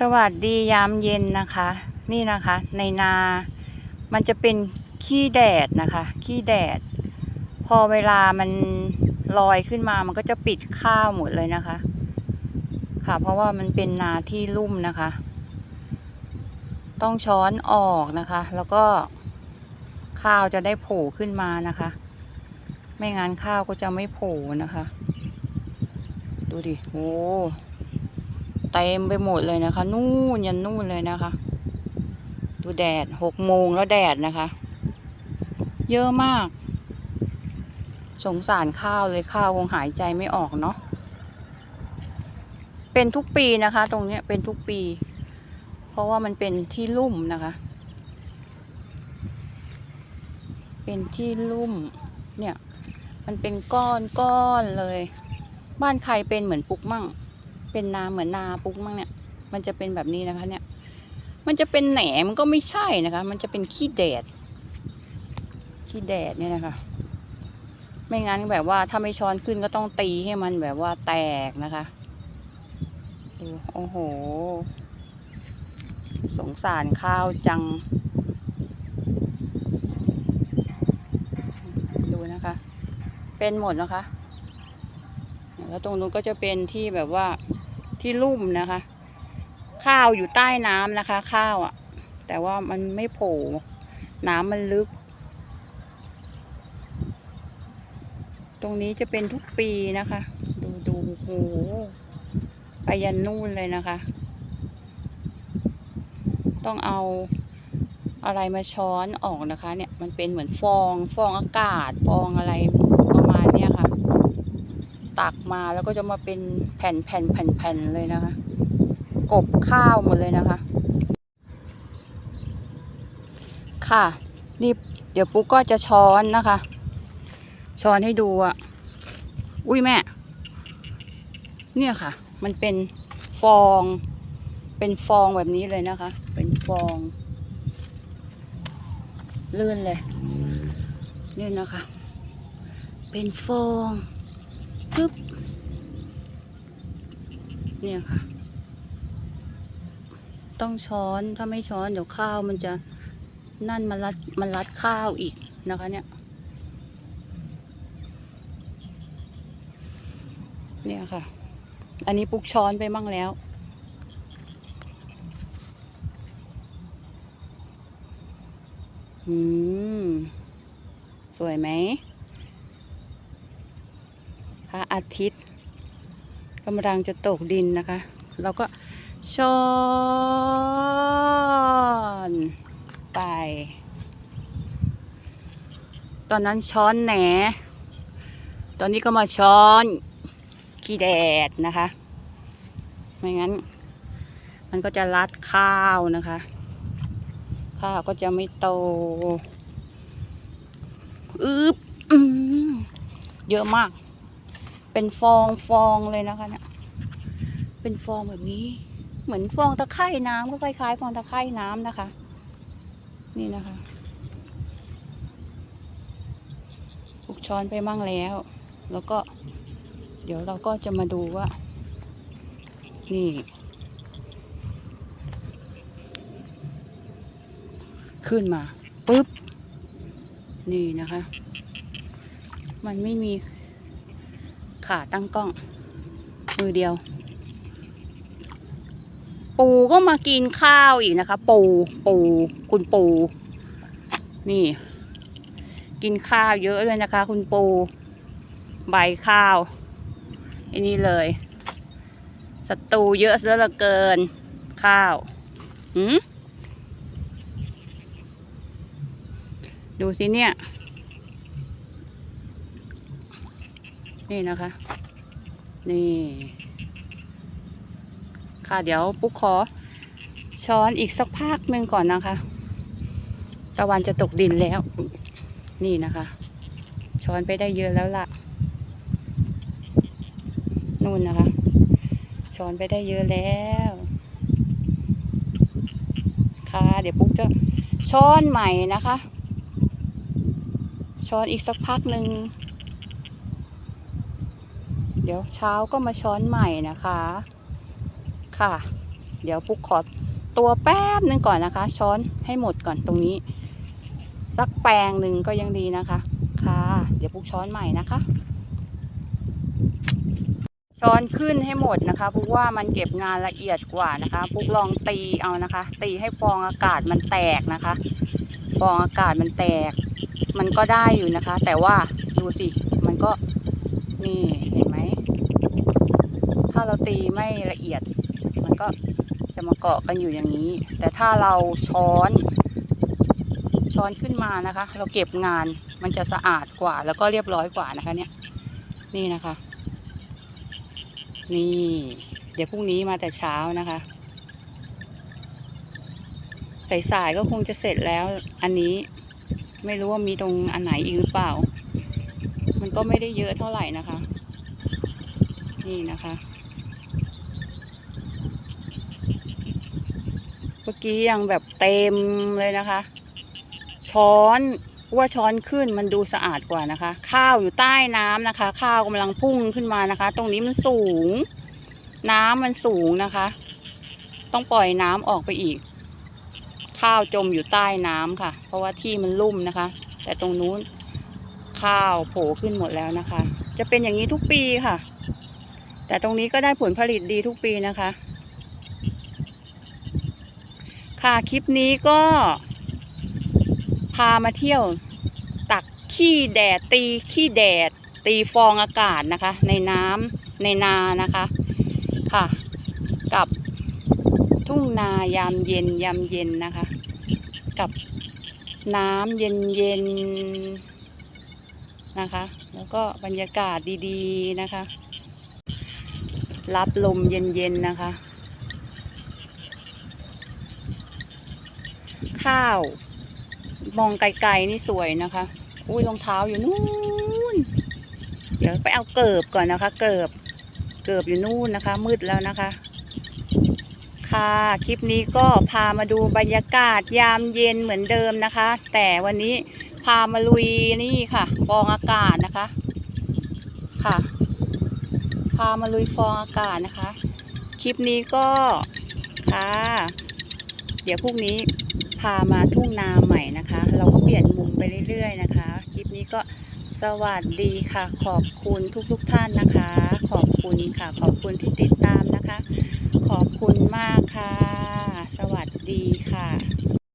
สวัสดียามเย็นนะคะ นี่นะคะ ในนา มันจะเป็นขี้แดดนะคะ ขี้แดด พอเวลามันลอยขึ้นมามันก็จะปิดข้าวหมดเลยนะคะ ค่ะ เพราะว่ามันเป็นนาที่ลุ่มนะคะ ต้องช้อนออกนะคะ แล้วก็ข้าวจะได้โผล่ขึ้นมานะคะ ไม่งั้นข้าวก็จะไม่โผล่นะคะ ดูดิโอ้ เต็มไปหมดเลยนะคะ นู่นยันนู่นเลยนะคะ ดูแดดหกโมงแล้วแดดนะคะ เยอะมาก สงสารข้าวเลยข้าวคงหายใจไม่ออกเนาะเป็นทุกปีนะคะ ตรงเนี้ยเป็นทุกปี เพราะว่ามันเป็นที่ลุ่มนะคะ เป็นที่ลุ่มเนี่ย มันเป็นก้อนก้อนเลย บ้านใครเป็นเหมือนปุกมั่ง เป็นนาเหมือนนาปุ๊กมั่งเนี่ย มันจะเป็นแบบนี้นะคะ เนี่ย มันจะเป็นแหนมก็ไม่ใช่นะคะ มันจะเป็นขี้แดด ขี้แดดเนี่ยนะคะ ไม่งั้นแบบว่าถ้าไม่ช้อนขึ้นก็ต้องตีให้มันแบบว่าแตกนะคะ ดูโอ้โห สงสารข้าวจัง ดูนะคะ เป็นหมดนะคะแล้วตรงนู้นก็จะเป็นที่แบบว่า ที่ลุ่มนะคะ ข้าวอยู่ใต้น้ำนะคะ ข้าวอะ่ะ แต่ว่ามันไม่โผล่น้ำมันลึก ตรงนี้จะเป็นทุกปีนะคะ ดูดูโอ้โหไปยันนู่นเลยนะคะ ต้องเอาอะไรมาช้อนออกนะคะ เนี่ยมันเป็นเหมือนฟองฟองอากาศฟองอะไรประมาณเนี้ยค่ะ ตักมาแล้วก็จะมาเป็นแผ่นแผ่นแผ่นแผ่นเลยนะคะ กบข้าวหมดเลยนะคะ ค่ะ นี่เดี๋ยวปุ๊กก็จะช้อนนะคะ ช้อนให้ดูอะ อุ้ยแม่ เนี่ยค่ะ มันเป็นฟอง เป็นฟองแบบนี้เลยนะคะ เป็นฟอง ลื่นเลย นี่นะคะ เป็นฟอง ปึ๊บเนี่ยค่ะ ต้องช้อนถ้าไม่ช้อนเดี๋ยวข้าวมันจะนั่นมันรัดมันรัดข้าวอีกนะคะเนี่ย เนี่ยค่ะ อันนี้ปุกช้อนไปมั่งแล้ว อืม สวยไหม อาทิตย์กำลังจะตกดินนะคะ เราก็ช้อนไป ตอนนั้นช้อนแหน ตอนนี้ก็มาช้อนขี้แดดนะคะ ไม่งั้น มันก็จะรัดข้าวนะคะ ข้าวก็จะไม่โตอึบเยอะมาก เป็นฟองฟองเลยนะคะเนี่ยเป็นฟองแบบนี้ เหมือนฟองตะไคร่น้ำก็คล้ายๆฟองตะไคร่น้ำนะคะ นี่นะคะปลุกช้อนไปมั่งแล้ว แล้วก็ เดี๋ยวเราก็จะมาดูว่า นี่ขึ้นมาปุ๊บ นี่นะคะ มันไม่มี ขาตั้งกล้อง มือเดียว ปูก็มากินข้าวอีกนะคะ ปูปู คุณปู นี่ กินข้าวเยอะเลยนะคะ คุณปู ใบข้าวอันนี้เลยศัตรูเยอะซะเหลือเกิน ข้าวหืมดูสิเนี่ย นี่นะคะ นี่ ค่ะเดี๋ยวปุ๊กขอช้อนอีกสักพักหนึ่งก่อนนะคะ ตะวันจะตกดินแล้ว นี่นะคะ ช้อนไปได้เยอะแล้วล่ะ นู่นนะคะ ช้อนไปได้เยอะแล้ว ค่ะ เดี๋ยวปุ๊กจะช้อนใหม่นะคะ ช้อนอีกสักพักหนึ่ง เดี๋ยวเช้าก็มาช้อนใหม่นะคะ ค่ะ เดี๋ยวปุ๊กขอตัวแป๊บหนึงก่อนนะคะ ช้อนให้หมดก่อนตรงนี้ สักแปรงหนึ่งก็ยังดีนะคะ ค่ะ เดี๋ยวปุ๊กช้อนใหม่นะคะ ช้อนขึ้นให้หมดนะคะปุ๊กว่ามันเก็บงานละเอียดกว่านะคะปุ๊กลองตีเอานะคะ ตีให้ฟองอากาศมันแตกนะคะ ฟองอากาศมันแตก มันก็ได้อยู่นะคะ แต่ว่าดูสิมันก็นี่เห็น ไหม ถ้าเราตีไม่ละเอียด มันก็จะมาเกาะกันอยู่อย่างนี้ แต่ถ้าเราช้อน ช้อนขึ้นมานะคะ เราเก็บงานมันจะสะอาดกว่า แล้วก็เรียบร้อยกว่านะคะเนี่ย นี่นะคะ นี่ เดี๋ยวพรุ่งนี้มาแต่เช้านะคะสายๆก็คงจะเสร็จแล้ว อันนี้ไม่รู้ว่ามีตรงอันไหนอีกหรือเปล่า มันก็ไม่ได้เยอะเท่าไหร่นะคะ นี่นะคะ เมื่อกี้ยังแบบเต็มเลยนะคะ ช้อนว่าช้อนขึ้นมันดูสะอาดกว่านะคะ ข้าวอยู่ใต้น้ำนะคะ ข้าวกำลังพุ่งขึ้นมานะคะ ตรงนี้มันสูง น้ำมันสูงนะคะ ต้องปล่อยน้ำออกไปอีก ข้าวจมอยู่ใต้น้ำค่ะ เพราะว่าที่มันลุ่มนะคะ แต่ตรงนู้นข้าวโผล่ขึ้นหมดแล้วนะคะ จะเป็นอย่างนี้ทุกปีค่ะ แต่ตรงนี้ก็ได้ผลผลิตดีทุกปีนะคะ ค่ะคลิปนี้ก็ พามาเที่ยว ตักขี้แดดตีขี้แดด ตีฟองอากาศนะคะ ในน้ำในนานะคะ ค่ะ กับทุ่งนายามเย็นยามเย็นนะคะ กับน้ำเย็นเย็นนะคะ แล้วก็บรรยากาศดีๆนะคะ รับลมเย็นๆนะคะ ข้าว มองไกลๆนี่สวยนะคะ อุ้ยรองเท้าอยู่นู่น เดี๋ยวไปเอาเกิบก่อนนะคะ เกิบ เกิบอยู่นู่นนะคะ มืดแล้วนะคะ ค่ะคลิปนี้ก็พามาดูบรรยากาศยามเย็นเหมือนเดิมนะคะ แต่วันนี้พามาลุยนี่ค่ะ ฟองอากาศนะคะ ค่ะ พามาลุยฟองอากาศนะคะ คลิปนี้ก็ค่ะ เดี๋ยวพรุ่งนี้พามาทุ่งนาใหม่นะคะ เราก็เปลี่ยนมุมไปเรื่อยๆนะคะ คลิปนี้ก็สวัสดีค่ะ ขอบคุณทุกๆท่านนะคะ ขอบคุณค่ะ ขอบคุณที่ติดตามนะคะ ขอบคุณมากค่ะ สวัสดีค่ะ